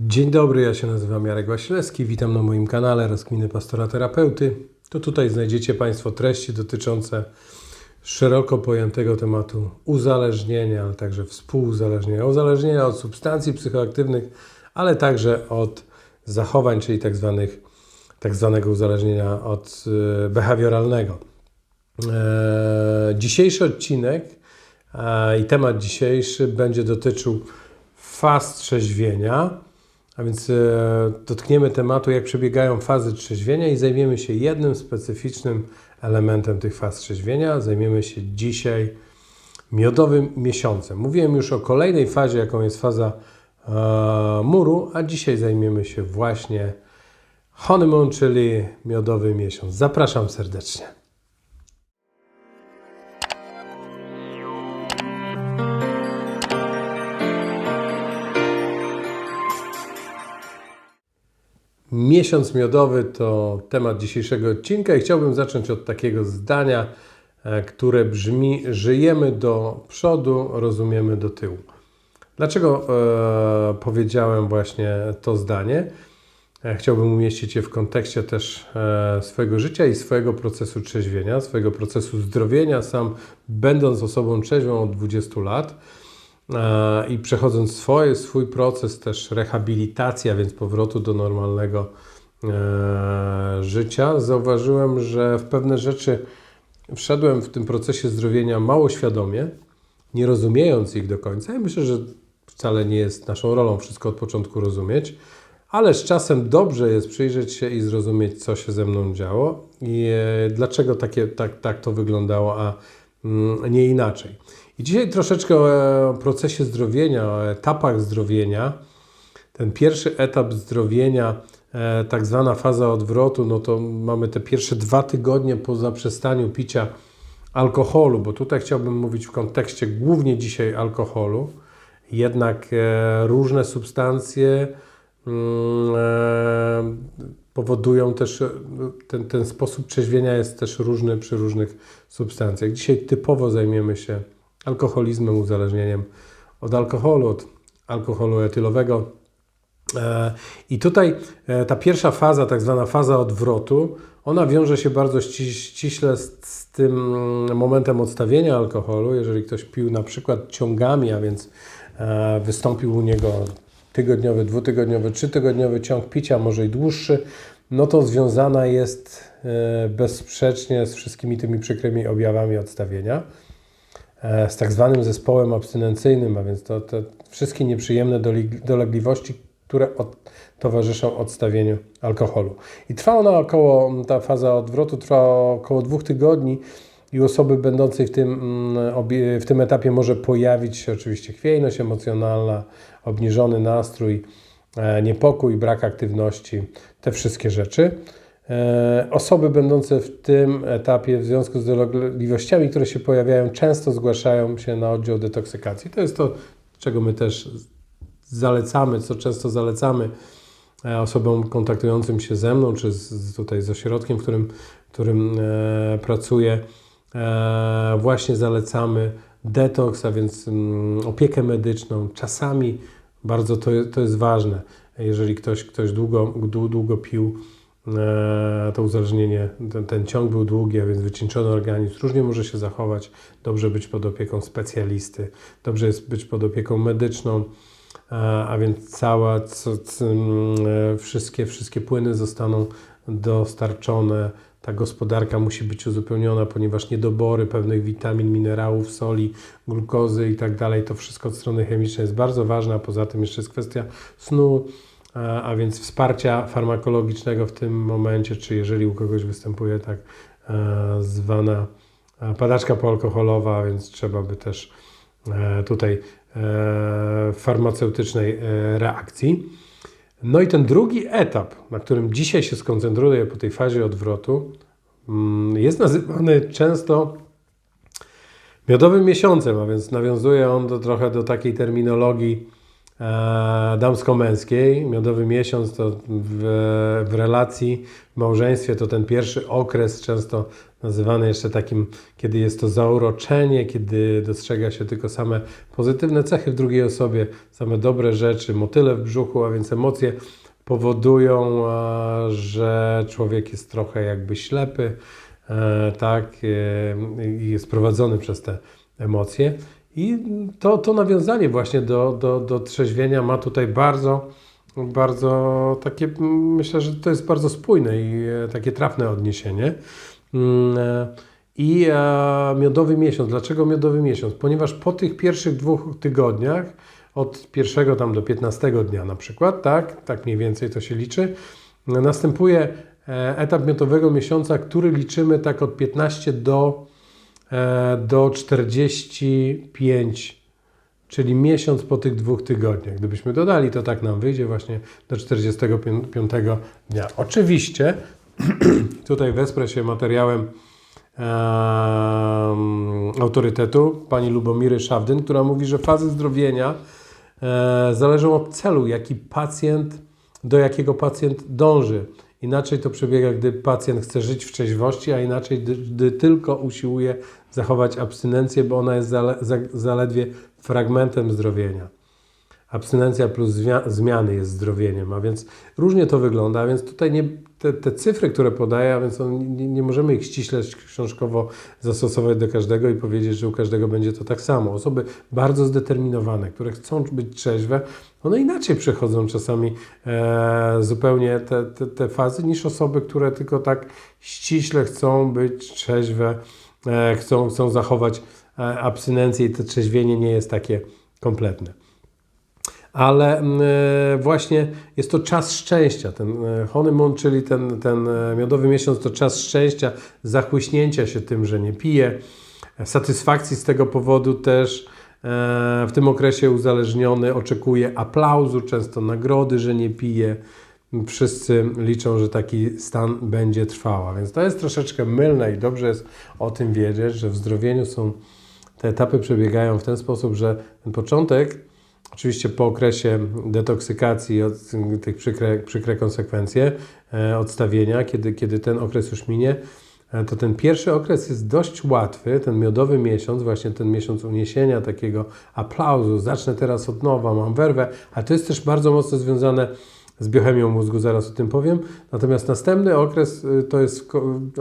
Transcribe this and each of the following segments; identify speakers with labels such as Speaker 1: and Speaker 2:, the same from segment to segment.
Speaker 1: Dzień dobry, ja się nazywam Jarek Wasilewski, witam na moim kanale Rozkminy Pastora Terapeuty. To tutaj znajdziecie Państwo treści dotyczące szeroko pojętego tematu uzależnienia, ale także współuzależnienia, uzależnienia od substancji psychoaktywnych, ale także od zachowań, czyli tak, zwanych, tak zwanego uzależnienia od e, behawioralnego. E, dzisiejszy odcinek i temat dzisiejszy będzie dotyczył faz trzeźwienia, a więc e, dotkniemy tematu, jak przebiegają fazy trzeźwienia i zajmiemy się jednym specyficznym elementem tych faz trzeźwienia. Zajmiemy się dzisiaj miodowym miesiącem. Mówiłem już o kolejnej fazie, jaką jest faza e, muru, a dzisiaj zajmiemy się właśnie honeymoon, czyli miodowy miesiąc. Zapraszam serdecznie. Miesiąc miodowy to temat dzisiejszego odcinka i chciałbym zacząć od takiego zdania, e, które brzmi: Żyjemy do przodu, rozumiemy do tyłu. Dlaczego e, powiedziałem właśnie to zdanie? E, chciałbym umieścić je w kontekście też e, swojego życia i swojego procesu trzeźwienia, swojego procesu zdrowienia. Sam, będąc osobą trzeźwą od 20 lat, i przechodząc swoje, swój proces też rehabilitacji, a więc powrotu do normalnego e, życia, zauważyłem, że w pewne rzeczy wszedłem w tym procesie zdrowienia mało świadomie, nie rozumiejąc ich do końca. I myślę, że wcale nie jest naszą rolą wszystko od początku rozumieć, ale z czasem dobrze jest przyjrzeć się i zrozumieć, co się ze mną działo i e, dlaczego takie, tak, tak to wyglądało, a mm, nie inaczej. I dzisiaj troszeczkę o procesie zdrowienia, o etapach zdrowienia. Ten pierwszy etap zdrowienia, e, tak zwana faza odwrotu, no to mamy te pierwsze dwa tygodnie po zaprzestaniu picia alkoholu, bo tutaj chciałbym mówić w kontekście głównie dzisiaj alkoholu. Jednak e, różne substancje mm, e, powodują też, ten, ten sposób trzeźwienia jest też różny przy różnych substancjach. Dzisiaj typowo zajmiemy się alkoholizmem, uzależnieniem od alkoholu, od alkoholu etylowego. E, I tutaj e, ta pierwsza faza, tak zwana faza odwrotu, ona wiąże się bardzo ściśle z, tym momentem odstawienia alkoholu. Jeżeli ktoś pił na przykład ciągami, a więc e, wystąpił u niego tygodniowy, dwutygodniowy, trzytygodniowy ciąg picia, może i dłuższy, no to związana jest bezsprzecznie z wszystkimi tymi przykrymi objawami odstawienia. E, z tak zwanym zespołem abstynencyjnym, a więc to, to wszystkie nieprzyjemne dolegliwości, które od, towarzyszą odstawieniu alkoholu. I trwa ona około, ta faza odwrotu trwa około dwóch tygodni i osoby będącej w tym, mm, w tym etapie może pojawić się oczywiście chwiejność emocjonalna, obniżony nastrój, e, niepokój, brak aktywności, te wszystkie rzeczy. E, osoby będące w tym etapie w związku z dolegliwościami, które się pojawiają, często zgłaszają się na oddział detoksykacji. To jest to, czego my też zalecamy, co często zalecamy e, osobom kontaktującym się ze mną, czy z, tutaj z ośrodkiem, w którym, w którym e, pracuję. E, właśnie zalecamy detoks, a więc mm, opiekę medyczną. Czasami bardzo to, to jest ważne, jeżeli ktoś, ktoś długo, długo pił to uzależnienie, ten, ten, ciąg był długi, a więc wycieńczony organizm różnie może się zachować. Dobrze być pod opieką specjalisty, dobrze jest być pod opieką medyczną, e, a więc cała, co, co, e, wszystkie, wszystkie płyny zostaną dostarczone. Ta gospodarka musi być uzupełniona, ponieważ niedobory pewnych witamin, minerałów, soli, glukozy i tak dalej, to wszystko od strony chemicznej jest bardzo ważne, a poza tym jeszcze jest kwestia snu, a więc wsparcia farmakologicznego w tym momencie, czy jeżeli u kogoś występuje tak e, zwana e, padaczka poalkoholowa, więc trzeba by też e, tutaj farmaceutycznej reakcji. No i ten drugi etap, na którym dzisiaj się skoncentruję po tej fazie odwrotu, mm, jest nazywany często miodowym miesiącem, a więc nawiązuje on do, trochę do takiej terminologii E, damsko-męskiej. Miodowy miesiąc to w, w relacji, w małżeństwie to ten pierwszy okres, często nazywany jeszcze takim, kiedy jest to zauroczenie, kiedy dostrzega się tylko same pozytywne cechy w drugiej osobie, same dobre rzeczy, motyle w brzuchu, a więc emocje powodują, że człowiek jest trochę jakby ślepy, e, tak, e, i jest prowadzony przez te emocje. I to, to nawiązanie właśnie do, do, do trzeźwienia ma tutaj bardzo, bardzo takie, myślę, że to jest bardzo spójne i e, takie trafne odniesienie. Mm, I miodowy miesiąc. Dlaczego miodowy miesiąc? Ponieważ po tych pierwszych dwóch tygodniach od pierwszego tam do 15 dnia na przykład, tak, tak mniej więcej to się liczy. Następuje e, etap miotowego miesiąca, który liczymy tak od 15 do, e, do 45, czyli miesiąc po tych dwóch tygodniach. Gdybyśmy dodali, to tak nam wyjdzie właśnie do 45 dnia. Oczywiście tutaj wesprę się materiałem autorytetu pani Lubomiry Szawdyn, która mówi, że fazy zdrowienia E, zależą od celu, jaki pacjent, do jakiego pacjent dąży. Inaczej to przebiega, gdy pacjent chce żyć w trzeźwości, a inaczej, gdy, tylko usiłuje zachować abstynencję, bo ona jest zale, za, zaledwie fragmentem zdrowienia. Abstynencja plus zmiany jest zdrowieniem, a więc różnie to wygląda, a więc tutaj nie, te, te cyfry, które podaję, a więc nie, nie, możemy ich ściśle książkowo zastosować do każdego i powiedzieć, że u każdego będzie to tak samo. Osoby bardzo zdeterminowane, które chcą być trzeźwe, one inaczej przechodzą czasami e, zupełnie te, te, te fazy niż osoby, które tylko tak ściśle chcą być trzeźwe, e, chcą, chcą zachować e, abstynencję i to trzeźwienie nie jest takie kompletne ale mm, e, właśnie jest to czas szczęścia. Ten e, honeymoon, czyli ten, ten e, miodowy miesiąc, to czas szczęścia, zachłyśnięcia się tym, że nie pije, satysfakcji z tego powodu też. W tym okresie uzależniony oczekuje aplauzu, często nagrody, że nie pije. Wszyscy liczą, że taki stan będzie trwał. Więc to jest troszeczkę mylne i dobrze jest o tym wiedzieć, że w zdrowieniu są te etapy przebiegają w ten sposób, że ten początek Oczywiście po okresie detoksykacji, od tych przykre, przykre konsekwencje e, odstawienia, kiedy, kiedy ten okres już minie, e, to ten pierwszy okres jest dość łatwy, ten miodowy miesiąc, właśnie ten miesiąc uniesienia, takiego aplauzu, zacznę teraz od nowa, mam werwę, ale to jest też bardzo mocno związane z biochemią mózgu, zaraz o tym powiem. Natomiast następny okres, y, to jest,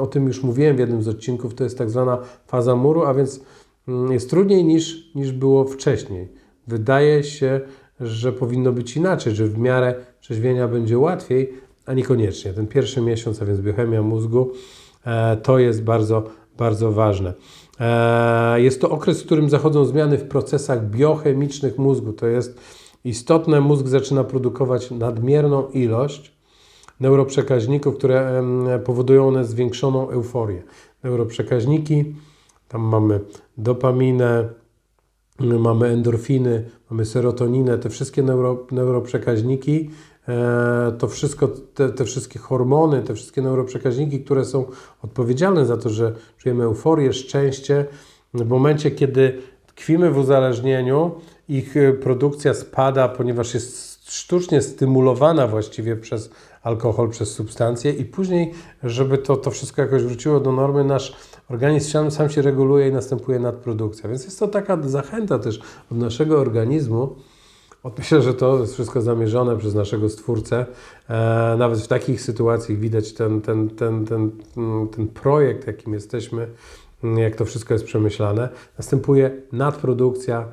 Speaker 1: o tym już mówiłem w jednym z odcinków, to jest tak zwana faza muru, a więc mm, jest trudniej niż, niż było wcześniej. Wydaje się, że powinno być inaczej, że w miarę trzeźwienia będzie łatwiej, a niekoniecznie. Ten pierwszy miesiąc, a więc biochemia mózgu, e, to jest bardzo, bardzo ważne. E, jest to okres, w którym zachodzą zmiany w procesach biochemicznych mózgu. To jest istotne, mózg zaczyna produkować nadmierną ilość neuroprzekaźników, które powodują one zwiększoną euforię. Neuroprzekaźniki, tam mamy dopaminę, mamy endorfiny, mamy serotoninę, te wszystkie neuro, neuroprzekaźniki, e, to wszystko, te, te, wszystkie hormony, te wszystkie neuroprzekaźniki, które są odpowiedzialne za to, że czujemy euforię, szczęście, w momencie, kiedy tkwimy w uzależnieniu, ich produkcja spada, ponieważ jest sztucznie stymulowana właściwie przez alkohol, przez substancje i później, żeby to, to wszystko jakoś wróciło do normy, nasz organizm sam, sam się reguluje i następuje nadprodukcja. Więc jest to taka zachęta też od naszego organizmu, Myślę, że to jest wszystko zamierzone przez naszego Stwórcę. E, nawet w takich sytuacjach widać ten, ten, ten, ten, ten projekt, jakim jesteśmy, jak to wszystko jest przemyślane. Następuje nadprodukcja,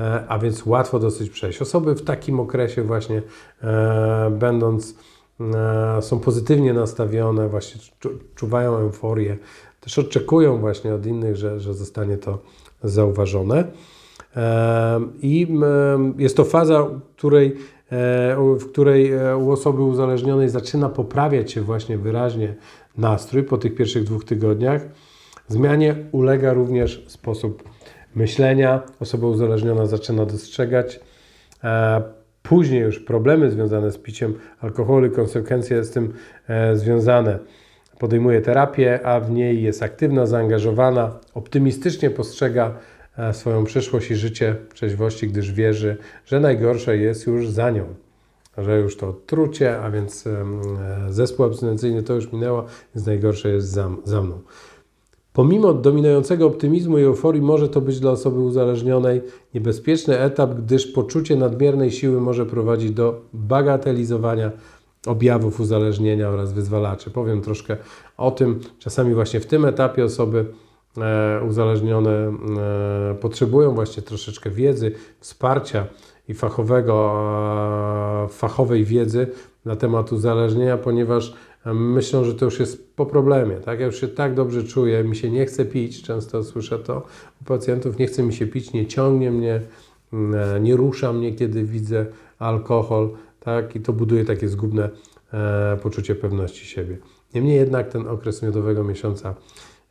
Speaker 1: e, a więc łatwo dosyć przejść. Osoby w takim okresie właśnie e, będąc są pozytywnie nastawione, właśnie czuwają euforię, też oczekują właśnie od innych, że, że zostanie to zauważone. I jest to faza, której, e, w której e, u osoby uzależnionej zaczyna poprawiać się właśnie wyraźnie nastrój po tych pierwszych dwóch tygodniach. Zmianie ulega również sposób myślenia. Osoba uzależniona zaczyna dostrzegać e, później już problemy związane z piciem alkoholu, konsekwencje z tym związane podejmuje terapię, a w niej jest aktywna, zaangażowana, optymistycznie postrzega e, swoją przyszłość i życie trzeźwości, gdyż wierzy, że najgorsze jest już za nią, że już to odtrucie, a więc e, zespół abstynencyjny to już minęło, więc najgorsze jest za, za mną. Pomimo dominującego optymizmu i euforii może to być dla osoby uzależnionej niebezpieczny etap, gdyż poczucie nadmiernej siły może prowadzić do bagatelizowania objawów uzależnienia oraz wyzwalaczy. Powiem troszkę o tym. Czasami właśnie w tym etapie osoby e, uzależnione e, potrzebują właśnie troszeczkę wiedzy, wsparcia i fachowego, fachowej wiedzy na temat uzależnienia, ponieważ myślą, że to już jest po problemie. Tak? Ja już się tak dobrze czuję, mi się nie chce pić, często słyszę to u pacjentów, nie chce mi się pić, nie ciągnie mnie, mm, e, nie rusza mnie, kiedy widzę alkohol, tak? i to buduje takie zgubne e, poczucie pewności siebie. Niemniej jednak ten okres miodowego miesiąca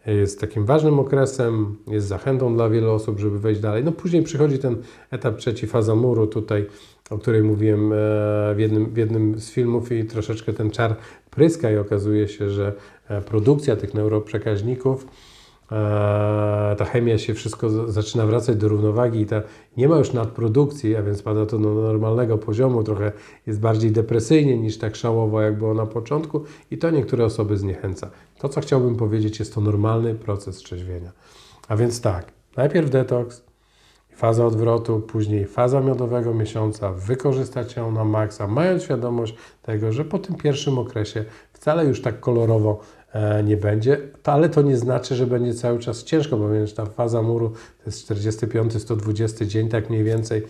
Speaker 1: jest takim ważnym okresem, jest zachętą dla wielu osób, żeby wejść dalej. No później przychodzi ten etap trzeci, faza muru tutaj, o której mówiłem e, w jednym, w jednym z filmów i troszeczkę ten czar pryska i okazuje się, że e, produkcja tych neuroprzekaźników, e, ta chemia się wszystko zaczyna wracać do równowagi i ta, nie ma już nadprodukcji, a więc spada to do normalnego poziomu, trochę jest bardziej depresyjnie niż tak szałowo, jak było na początku i to niektóre osoby zniechęca. To, co chciałbym powiedzieć, jest to normalny proces trzeźwienia. A więc tak, najpierw detoks, faza odwrotu, później faza miodowego miesiąca, wykorzystać ją na maksa, mając świadomość tego, że po tym pierwszym okresie wcale już tak kolorowo e, nie będzie, ale to nie znaczy, że będzie cały czas ciężko, więc ta faza muru to jest 45-120 dzień, tak mniej więcej,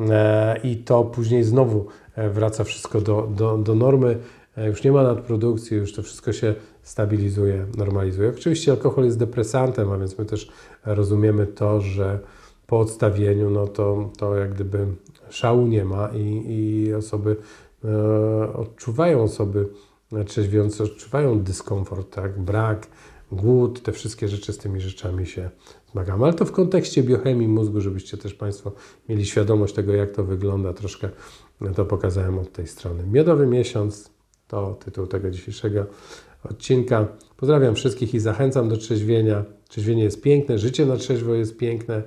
Speaker 1: e, i to później znowu e, wraca wszystko do, do, do normy. Już nie ma nadprodukcji, już to wszystko się stabilizuje, normalizuje. Oczywiście alkohol jest depresantem, a więc my też rozumiemy to, że po odstawieniu, no to, to jak gdyby szału nie ma i, i osoby e, odczuwają osoby trzeźwiące, odczuwają dyskomfort, tak, brak, głód, te wszystkie rzeczy z tymi rzeczami się zmagamy. Ale to w kontekście biochemii mózgu, żebyście też Państwo mieli świadomość tego, jak to wygląda. Troszkę to pokazałem od tej strony. Miodowy miesiąc to tytuł tego dzisiejszego odcinka. Pozdrawiam wszystkich i zachęcam do trzeźwienia. Trzeźwienie jest piękne, życie na trzeźwo jest piękne.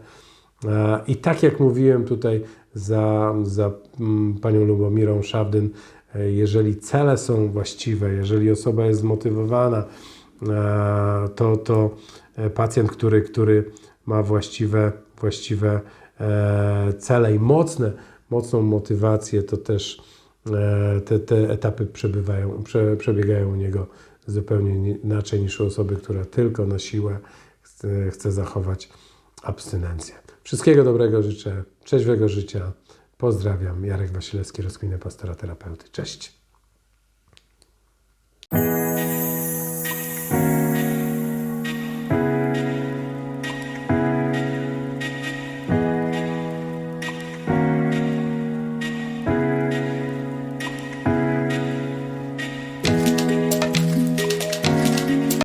Speaker 1: E, I tak jak mówiłem tutaj za, za mm, panią Lubomirą Szawdyn, e, jeżeli cele są właściwe, jeżeli osoba jest zmotywowana, e, to, to pacjent, który, który ma właściwe, właściwe cele i mocne, mocną motywację, to też te, te etapy przebywają, prze, przebiegają u niego zupełnie nie- inaczej niż u osoby, która tylko na siłę chce, chce zachować abstynencję. Wszystkiego dobrego życzę, trzeźwego życia. Pozdrawiam. Jarek Wasilewski, rozkminę pastora terapeuty. Cześć.